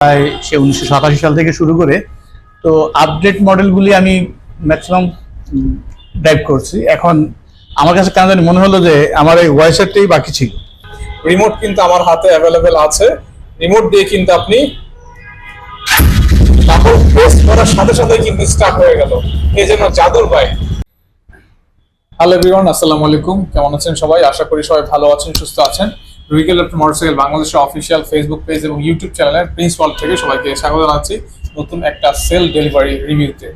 প্রায় সে উনিশশো সাতাশি সাল থেকে শুরু করে তো আপডেট মডেলগুলি আমি ম্যাক্সিমাম ড্রাইভ করছি। এখন আমার কাছে কেন জানি মনে হলো যে আমার এই ওয়াইসারটাই বাকি ছিল। রিমোট কিন্তু আমার হাতে অ্যাভেলেবেল আছে। রিমোট দিয়ে কিন্তু আপনি তারপর প্রেস করার সাথে সাথে কিন্তু স্টার্ট হয়ে গেল। এই জন্য জাদুর ভাই। হ্যালো এভরিওয়ান আসসালামু আলাইকুম। কেমন আছেন সবাই? আশা করি সবাই ভালো আছেন সুস্থ আছেন। রুইকেল মোটরসাইকেল বাংলাদেশের অফিসিয়াল ফেসবুক পেজ এবং ইউটিউব চ্যানেলের প্রিন্সিপাল থেকে সবাইকে স্বাগত জানাচ্ছি নতুন একটা সেল ডেলিভারি রিভিউতে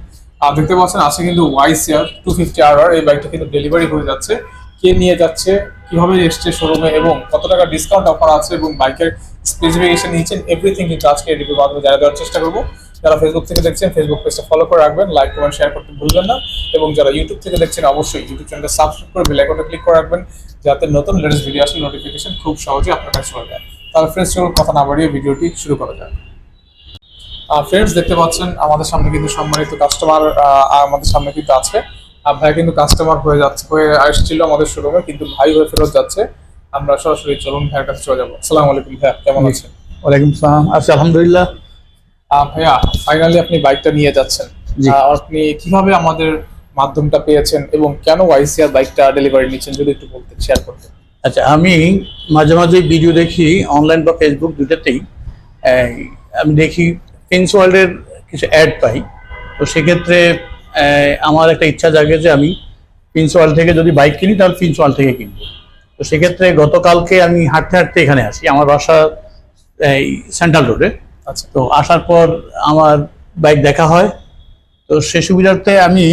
আর দেখতে পাচ্ছেন, আছে কিন্তু ওয়াইসিআর টু ফিফটি আর এই বাইকটা কিন্তু ডেলিভারি হয়ে যাচ্ছে। কে নিয়ে যাচ্ছে, কীভাবে এসছে শোরুমে এবং কত টাকা ডিসকাউন্ট অফার আছে এবং বাইকের স্পেসিফিকেশন নিচ্ছেন এভরিথিং কিন্তু আজকে রিভিউ মাধ্যমে জানিয়ে দেওয়ার চেষ্টা করব। যারা ফেসবুক থেকে দেখছেন ফেসবুক পেজটা ফলো করে রাখবেন লাইক কমেন্ট শেয়ার করতে ভুলবেন না। এবং যারা ইউটিউব থেকে দেখছেন অবশ্যই ইউটিউব চ্যানেলটা সাবস্ক্রাইব করে বেল আইকনটা ক্লিক করে রাখবেন যাতে নতুন লেটেস্ট ভিডিও আসলে নোটিফিকেশন খুব সহজে আপনার কাছে চলে যায়। তাহলে ফ্রেন্ডস চলুন কথা না বাড়িয়ে ভিডিওটি শুরু করা যাক। ফ্রেন্ডস দেখতে পাচ্ছেন আমাদের সামনে কিন্তু সম্মানিত কাস্টমার আমাদের সামনে কিন্তু আছে। ভাই কিন্তু কাস্টমার হয়ে যাচ্ছে হয়ে আসছিল আমাদের শোরুমে কিন্তু ভাই হয়ে ফেরত যাচ্ছে। আমরা সরাসরি চলুন ভাইয়ের কাছে চলে যাব। আসসালামু আলাইকুম ভাইয়া কেমন আছেন? ওয়ালাইকুম সালাম। আচ্ছা আলহামদুলিল্লাহ। ভাইয়া ফাইনালি আপনি বাইকটা নিয়ে যাচ্ছেন। আপনি কীভাবে আমাদের মাধ্যমটা পেয়েছেন এবং কেন ওয়াইসিআর বাইকটা ডেলিভারি নিচ্ছেন যদি একটু বলতে শেয়ার করতেন। আচ্ছা আমি মাঝে মাঝে ভিডিও দেখি অনলাইন বা ফেসবুক দুটাতেই। আমি দেখি প্রিন্স ওয়ার্ল্ডের কিছু অ্যাড পাই। তো সেক্ষেত্রে আমার একটা ইচ্ছা জাগে যে আমি প্রিন্স ওয়ার্ল্ড থেকে যদি বাইক কিনি তাহলে প্রিন্স ওয়ার্ল্ড থেকে কিনবো। তো সেক্ষেত্রে গতকালকে আমি হাঁটতে হাঁটতে এখানে আসি আমার বাসা এই সেন্ট্রাল রোডে তো আসার পর আমার বাইক দেখা হয়। তো সে সুবিধার্থে আমি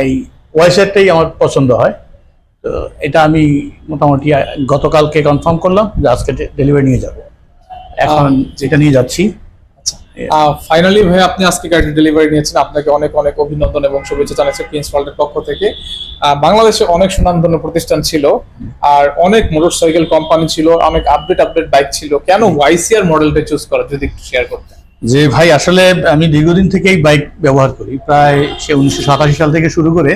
এই ওয়াইসেটটাই আমার পছন্দ হয়। তো এটা আমি মোটামুটি গতকালকে কনফার্ম করলাম যে আজকে ডেলিভারি নিয়ে যাব। এখন যেটা নিয়ে যাচ্ছি ফাইনালি ভাই আপনি আজকে গাড়ি ডেলিভারি নিয়েছেন। আপনাকে অনেক অনেক অভিনন্দন এবং শুভেচ্ছা জানাচ্ছি প্রিন্স ওয়ার্ল্ডের পক্ষ থেকে। বাংলাদেশে অনেক সুনামধন্য প্রতিষ্ঠান ছিল আর অনেক মোটরসাইকেল কোম্পানি ছিল অনেক আপডেট আপডেট বাইক ছিল। কেন ওয়াইসিআর মডেলটা চুজ করা? যদি একটু শেয়ার করতেন। যে ভাই আসলে আমি দীর্ঘদিন থেকেই বাইক ব্যবহার করি। প্রায় সে উনিশশো সাতাশি সাল থেকে শুরু করে।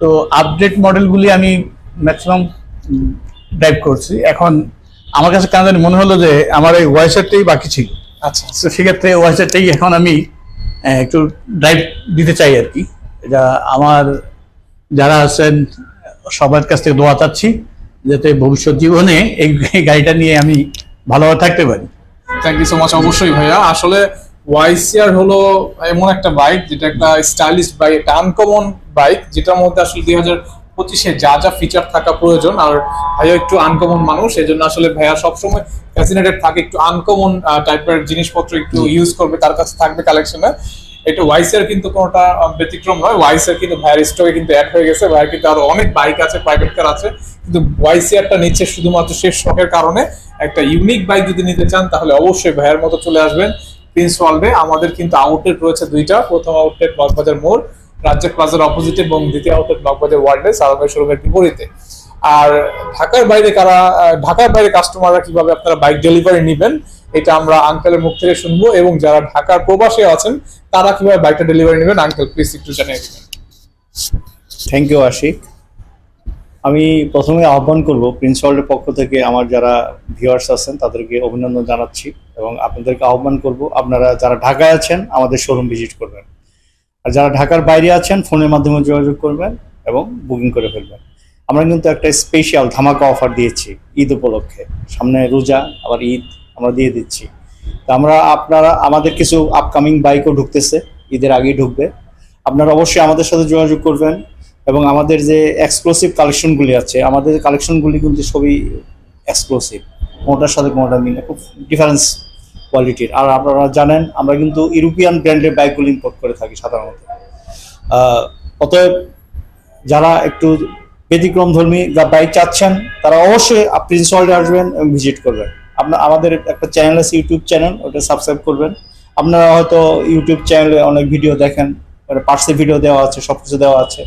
তো আপডেট মডেলগুলি আমি ম্যাক্সিমাম ড্রাইভ করছি। এখন আমার কাছে কেন জানি মনে হলো যে আমার এই ওয়াইসারটাই বাকি ছিল। আচ্ছা তো সেক্ষেত্রে ওয়াইসারটাই এখন আমি একটু ড্রাইভ দিতে চাই আর কি। এটা আমার যারা আছেন সবার কাছ থেকে দোয়া চাচ্ছি যাতে ভবিষ্যৎ জীবনে এই এই গাড়িটা নিয়ে আমি ভালোভাবে থাকতে পারি। থ্যাংক ইউ সো মাচ অবশ্যই ভাইয়া। আসলে ওয়াইসিআর হলো এমন একটা বাইক যেটা একটা স্টাইলিশ বাইক একটা আনকমন বাইক যেটার মধ্যে আসলে দুই হাজার পঁচিশে যা যা ফিচার থাকা প্রয়োজন আর ভাইয়া একটু আনকমন মানুষ এই জন্য আসলে ভাইয়া সবসময় ফ্যাসিনেটেড থাকে একটু আনকমন টাইপের জিনিসপত্র একটু ইউজ করবে তার কাছে থাকবে কালেকশনে এটা ওয়াইসের কিন্তু কোনোটা ব্যতিক্রম নয়। ওয়াইসের কিন্তু ভাইয়ের স্টকে কিন্তু অ্যাড হয়ে গেছে। ভাইয়ের কিন্তু আরও অনেক বাইক আছে প্রাইভেট কার আছে। কিন্তু ওয়াইসিআরটা নিচ্ছে শুধুমাত্র শেষ শখের কারণে। একটা ইউনিক বাইক যদি নিতে চান তাহলে অবশ্যই ভাইয়ের মতো চলে আসবেন। প্রিন্স ওয়ার্ল্ডে আমাদের কিন্তু আউটলেট রয়েছে দুইটা। প্রথম আউটলেট মগবাজার মোড় রাজ্জাক প্লাজার অপোজিটে এবং দ্বিতীয় আউটলেট মগবাজার ওয়ার্ল্ডে সারামের শোরুমের বিপরীতে। আর ঢাকার বাইরে কারা ঢাকার বাইরে কাস্টমাররা কীভাবে আপনারা বাইক ডেলিভারি নেবেন, এটা আমরা আঙ্কেলের মুখ থেকে শুনব এবং যারা ঢাকার প্রবাসে আছেন, তারা কীভাবে বাইকটা ডেলিভারি নেবেন আঙ্কেল প্লিজ একটু জানিয়ে দিবেন। থ্যাংক ইউ আশিক আমি প্রথমে আহ্বান করব প্রিন্স ওয়ার্ল্ডের পক্ষ থেকে আমার যারা ভিউয়ার্স আছেন, তাদেরকে অভিনন্দন জানাচ্ছি এবং আপনাদেরকে আহ্বান করব আপনারা যারা ঢাকায় আছেন, আমাদের শোরুম ভিজিট করবেন। আর যারা ঢাকার বাইরে আছেন, ফোনের মাধ্যমে যোগাযোগ করবেন এবং বুকিং করে ফেলবেন। আমরা কিন্তু একটা স্পেশাল ধামাকা অফার দিয়েছি ঈদ উপলক্ষে। সামনে রোজা, আবার ঈদ আমরা দিয়ে দিচ্ছি। তো আমরা আপনারা, আমাদের কিছু আপকামিং বাইকও ঢুকতেছে, ঈদের আগেই ঢুকবে। আপনারা অবশ্যই আমাদের সাথে যোগাযোগ করবেন এবং আমাদের যে এক্সক্লুসিভ কালেকশনগুলি আছে, আমাদের কালেকশনগুলি কিন্তু সবই এক্সক্লুসিভ কোনোটার সাথে কোনোটা মিলে, খুব ডিফারেন্স কোয়ালিটির আর আপনারা জানেন, আমরা কিন্তু ইউরোপিয়ান ব্র্যান্ডের বাইকগুলি ইম্পোর্ট করে থাকি সাধারণত। অতএব যারা একটু ব্যতিক্রম ধর্মী বাইক চাচ্ছেন, তারা অবশ্যই প্রিন্স ওয়ার্ল্ডে আসবেন এবং ভিজিট করবেন। আপনার আমাদের একটা চ্যানেল আছে ইউটিউব চ্যানেল ওটা সাবস্ক্রাইব করবেন। আপনারা হয়তো ইউটিউব চ্যানেলে অনেক ভিডিও দেখেন পার্সে ভিডিও দেওয়া আছে সব কিছু দেওয়া আছে।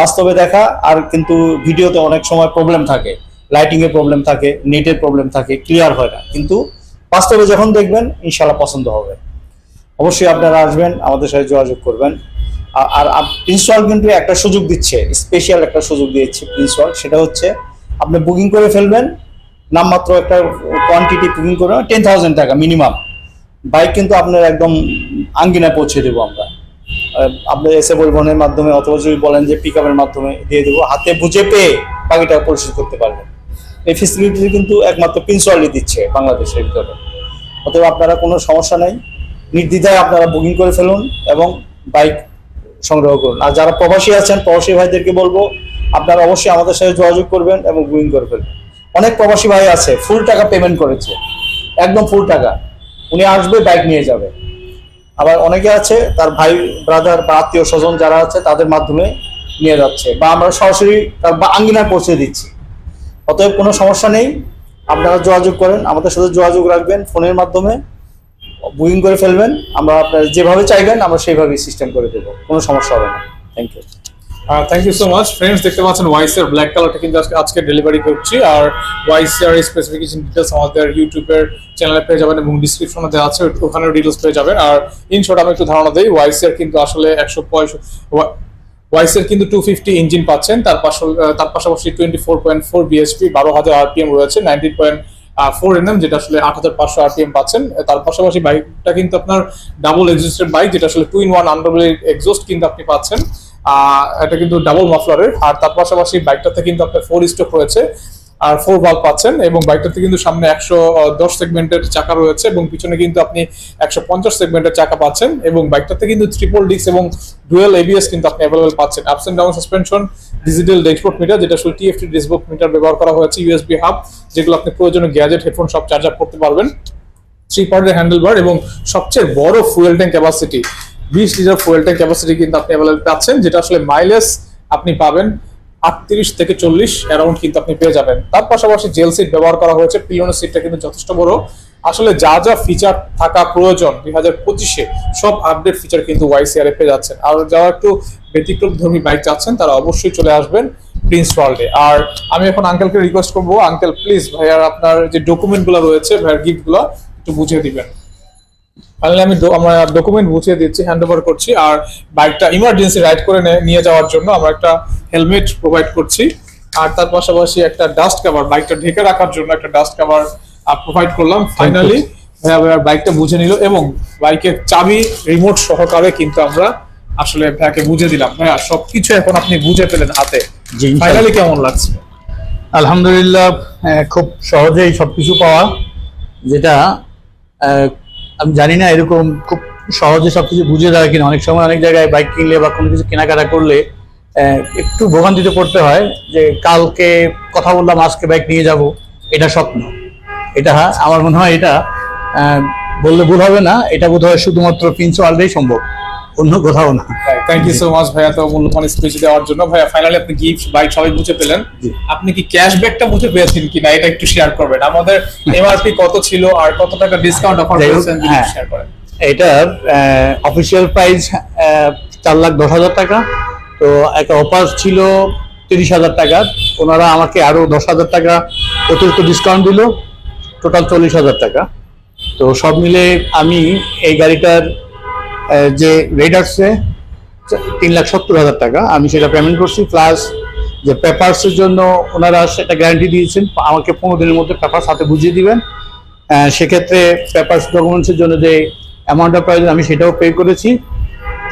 বাস্তবে দেখা, আর কিন্তু ভিডিওতে অনেক সময় প্রবলেম থাকে। লাইটিংয়ের প্রবলেম থাকে নেটের প্রবলেম থাকে ক্লিয়ার হয় না। কিন্তু বাস্তবে যখন দেখবেন ইনশাল্লাহ পছন্দ হবে। অবশ্যই আপনারা আসবেন, আমাদের সাথে যোগাযোগ করবেন। আর প্রিন্সওয়াল কিন্তু একটা সুযোগ দিচ্ছে স্পেশাল একটা সুযোগ দিচ্ছে প্রিন্সওয়াল সেটা হচ্ছে আপনি বুকিং করে ফেলবেন, নামমাত্র একটা কোয়ান্টিটি বুকিং করে টেন থাউজেন্ড টাকা মিনিমাম বাইক কিন্তু আপনার একদম আঙ্গিনায় পৌঁছে দেবো আমরা। আপনি এসে পরিবহনের মাধ্যমে অথবা যদি বলেন যে পিক আপের মাধ্যমে দিয়ে দেবো, হাতে বুঝে পেয়ে বাকিটা পরিশোধ করতে পারবেন। এই ফেসিলিটি কিন্তু একমাত্র প্রিন্সওয়ালি দিচ্ছে বাংলাদেশের ভিতরে। অতএব আপনারা কোনো সমস্যা নেই, নির্দ্বিধায় আপনারা বুকিং করে ফেলুন এবং বাইক সংগ্রহ করুন। আর যারা প্রবাসী আছেন, প্রবাসী ভাইদেরকে বলব, আপনারা অবশ্যই আমাদের সাথে যোগাযোগ করবেন এবং বুকিং করে ফেলবেন। অনেক প্রবাসী ভাই আছে ফুল টাকা পেমেন্ট করেছে, একদম ফুল টাকা। উনি আসবে বাইক নিয়ে যাবে। আবার অনেকে আছে, তার ভাই ব্রাদার বা আত্মীয় স্বজন যারা আছে, তাদের মাধ্যমে নিয়ে যাচ্ছে। বা আমরা সরাসরি তার বা আঙ্গিনায় পৌঁছে দিচ্ছি। অতএব কোনো সমস্যা নেই। আপনারা যোগাযোগ করেন, আমাদের সাথে যোগাযোগ রাখবেন, ফোনের মাধ্যমে বুকিং করে ফেলবেন। আমরা আপনার যেভাবে চাইবেন, আমরা সেইভাবেই সিস্টেম করে দেবো। কোনো সমস্যা হবে না। Thank you thank you so much friends দেখতে পাচ্ছেন ওয়াইসের ব্ল্যাক কালারটা কিন্তু আজকে আজকে ডেলিভারি করছি। আর ওয়াইসের স্পেসিফিকেশন ডিটেলস আমাদের ইউটিউবের চ্যানেলে পেয়ে যাবেন এবং ডিসক্রিপশনে দেওয়া আছে। ওখানেও ডিটেলস পেয়ে যাবেন। আর ইন শর্ট আমি একটু ধারণা দিই ওয়াইসের কিন্তু আসলে একশো পঁয়ষট্টি ওয়াইসের কিন্তু টু ফিফটি ইঞ্জিন পাচ্ছেন। তার পাশাপাশি তার পাশাপাশি twenty four point four BHP বারো হাজার আরপিএম রয়েছে নাইনটিন পয়েন্ট ফোর এনএম যেটা আসলে আট হাজার পাঁচশো আরপিএম পাচ্ছেন। তার পাশাপাশি বাইকটা কিন্তু আপনার ডাবল এক্সিস্টেড বাইক যেটা আসলে two in one underbelly exhaust কিন্তু আপনি পাচ্ছেন। এটা কিন্তু ডাবল মাফলারের আর তার পাশাপাশি বাইকটাতে কিন্তু আপনার ফোর স্টক রয়েছে। আর ফোর বাল্ব পাচ্ছেন এবং বাইকটাতে কিন্তু সামনে একশো দশ সেগমেন্টের চাকা রয়েছে এবং পিছনে কিন্তু আপনি একশো পঞ্চাশ সেগমেন্টের চাকা পাচ্ছেন এবং বাইকটাতে কিন্তু ট্রিপল ডিস্ক এবং ডুয়েল এবিএস কিন্তু আপনি অ্যাভেলেবল পাচ্ছেন। Ups and down suspension digital dashboard meter যেটা আসলে টিএফটি ডেশবোর্ড মিটার ব্যবহার করা হয়েছে ইউএসবি হাব যেগুলো আপনি প্রয়োজনীয় গ্যাজেট হেডফোন সব চার্জ আপ করতে পারবেন। থ্রি পার্টের হ্যান্ডেল বার এবং সবচেয়ে বড় ফুয়েল ট্যাঙ্ক ক্যাপাসিটি বিশ লিটার ফুয়েল ট্যাঙ্ক ক্যাপাসিটি কিন্তু আপনি অ্যাভেলেবল পাচ্ছেন, যেটা আসলে মাইলেজ আপনি পাবেন আটত্রিশ থেকে চল্লিশ অ্যারাউন্ড কিন্তু আপনি পেয়ে যাবেন। তার পাশাপাশি জেল সিট ব্যবহার করা হয়েছে পিলিয়নের সিটটা কিন্তু যথেষ্ট বড়। আসলে যা যা ফিচার থাকা প্রয়োজন দুই হাজার পঁচিশে সব আপডেট ফিচার কিন্তু ওয়াইসিআর পেয়ে যাচ্ছেন। আর যারা একটু ব্যতিক্রম ধর্মী বাইক চাচ্ছেন, তারা অবশ্যই চলে আসবেন প্রিন্স ওয়ার্ল্ডে আর আমি এখন আঙ্কেলকে রিকোয়েস্ট করব। আঙ্কেল প্লিজ ভাইয়ার আপনার যে ডকুমেন্টগুলো রয়েছে, ভাইয়ার গিফটগুলো, একটু বুঝিয়ে দিবেন। ফাইনালি আমি আমরা ডকুমেন্ট বুঝিয়ে দিচ্ছি হ্যান্ড ওভার করছি আর বাইকটা ইমার্জেন্সি রাইড করে নিয়ে যাওয়ার জন্য আমরা একটা হেলমেট প্রোভাইড করছি। আর তার পাশাপাশি একটা ডাস্ট কভার বাইকটা ঢেকে রাখার জন্য একটা ডাস্ট কভার প্রোভাইড করলাম। ফাইনালি ভাইয়া ভাইয়ার বাইকটা বুঝে নিল এবং বাইকের চাবি রিমোট সহকারে কিন্তু আমরা আসলে ভাইয়াকে বুঝে দিলাম। ভাইয়া সবকিছু এখন আপনি বুঝে পেলেন হাতে। ফাইনালি কেমন লাগছে? আলহামদুলিল্লাহ খুব সহজেই সবকিছু পাওয়া। যেটা আমি জানি না এরকম খুব সহজে সবকিছু বুঝে দেওয়া কিনা। অনেক সময় অনেক জায়গায় বাইক কিনলে বা কোনো কিছু কেনাকাটা করলে একটু ভোগান্তিতে পড়তে হয় যে কালকে কথা বললাম, আজকে বাইক নিয়ে যাব। এটা স্বপ্ন। এটা আমার মনে হয় এটা বললে ভুল হবে না। এটা বোধ হয় শুধুমাত্র প্রিন্স ওয়ার্ল্ডেই সম্ভব। অন্য কোথাও না। থ্যাংক ইউ সো মাচ ভাইয়া তো মূল্যবান স্পিচ দেওয়ার জন্য। ভাইয়া ফাইনালি আপনি গিফট বাইক সবাই বুঝে পেলেন। আপনি কি ক্যাশব্যাকটা বুঝে পেয়েছেন কিনা এটা একটু শেয়ার করবেন। আমাদের এমআরপি কত ছিল আর কত টাকা ডিসকাউন্ট অফার করেছেন হ্যাঁ। শেয়ার করেন। এটার অফিসিয়াল প্রাইস চার লাখ দশ হাজার টাকা। তো একটা অফার ছিল তিরিশ হাজার টাকা। ওনারা আমাকে আরও দশ হাজার টাকা অতিরিক্ত ডিসকাউন্ট দিল। টোটাল চল্লিশ হাজার টাকা। তো সব মিলে আমি এই গাড়িটার যে আসছে তিন লাখ সত্তর হাজার টাকা। আমি সেটা পেমেন্ট করছি প্লাস যে পেপারসের জন্য ওনারা সেটা গ্যারান্টি দিয়েছেন। আমাকে পনেরো দিনের মধ্যে পেপার সাথে বুঝিয়ে দিবেন। সেক্ষেত্রে পেপারস ডকুমেন্টসের জন্য যে অ্যামাউন্টটা প্রয়োজন আমি সেটাও পে করেছি।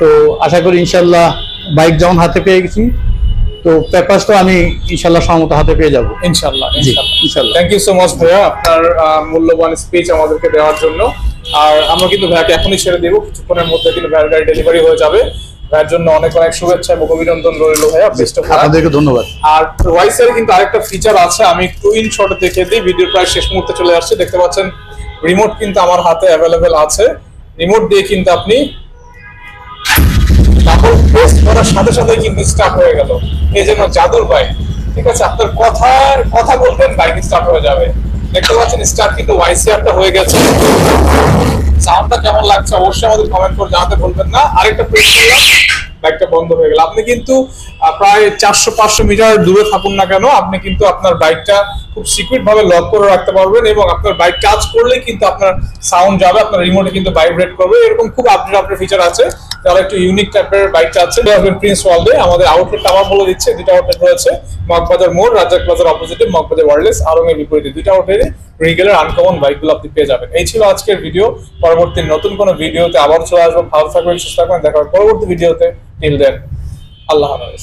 তো আশা করি ইনশাল্লাহ বাইক যেমন হাতে পেয়ে গেছি তো পেপারসটাও আমি ইনশাল্লাহ সমত হাতে পেয়ে যাব। ইনশাল্লাহ ইনশাল্লাহ থ্যাংক ইউ সো মাচ ভাইয়া আপনার মূল্যবান স্পিচ আমাদেরকে দেওয়ার জন্য। আর আমরা কিন্তু ভাইয়াকে এখনই ছেড়ে দেবো কিছুক্ষণের মধ্যে কিন্তু ভাইয়ার গাড়ি ডেলিভারি হয়ে যাবে। ভাইয়ার জন্য অনেক অনেক শুভেচ্ছা এবং অভিনন্দন রইল ভাইয়া বেস্ট অফ আপনাদেরকে ধন্যবাদ। আর ওয়াইসের কিন্তু আরেকটা ফিচার আছে আমি একটু ইন শর্টে দেখে দিই ভিডিও প্রায় শেষ মুহূর্তে চলে আসছে দেখতে পাচ্ছেন রিমোট কিন্তু আমার হাতে অ্যাভেলেবেল আছে। রিমোট দিয়ে কিন্তু আপনি ডাবল প্রেস করার সাথে সাথে কিন্তু স্টার্ট হয়ে গেল। এই জন্য জাদুর বাইক ঠিক আছে? আপনার কথা কথা বলবেন বাইক স্টার্ট হয়ে যাবে। দেখতে পাচ্ছেন স্টার কিন্তু ওয়াইসিআরটা হয়ে গেছে। সাউন্ডটা কেমন লাগছে? অবশ্যই আমাদের কমেন্ট করে জানাতে ভুলবেন না। আরেকটা প্রেস করলাম বাইকটা বন্ধ হয়ে গেল। আপনি কিন্তু প্রায় চারশো, পাঁচশো মিটার দূরে থাকুন না কেন, আপনি কিন্তু আপনার বাইকটা খুব সিকিউর ভাবে লক করে রাখতে পারবেন এবং আপনার বাইক কাজ করলে কিন্তু আপনার সাউন্ড যাবে, আপনার রিমোটে কিন্তু ভাইব্রেট করবে। এরকম খুব আপডেট আপডেট ফিচার আছে, যারা একটু ইউনিক টাইপের বাইকটা আছে প্রিন্স ওয়ার্ল্ডে আমাদের আউটলেট আমার বলে দিচ্ছে দুটো আউটলেট রয়েছে, মগবাজার মোড়, রাজ্জাক প্লাজার অপোজিটে মগবাজার ওয়ার্ল্ডলেস আরং এর বিপরীতে। দুইটা আউটলেটে রিগেলের আনকমন বাইকগুলো আপনি পেয়ে যাবেন। এই ছিল আজকের ভিডিও পরবর্তী নতুন কোনো ভিডিওতে আবার চলে আসব। ভালো থাকবেন, সুস্থ থাকবেন, দেখা হবে পরবর্তী ভিডিওতে টিল দেন আল্লাহ হাফেজ।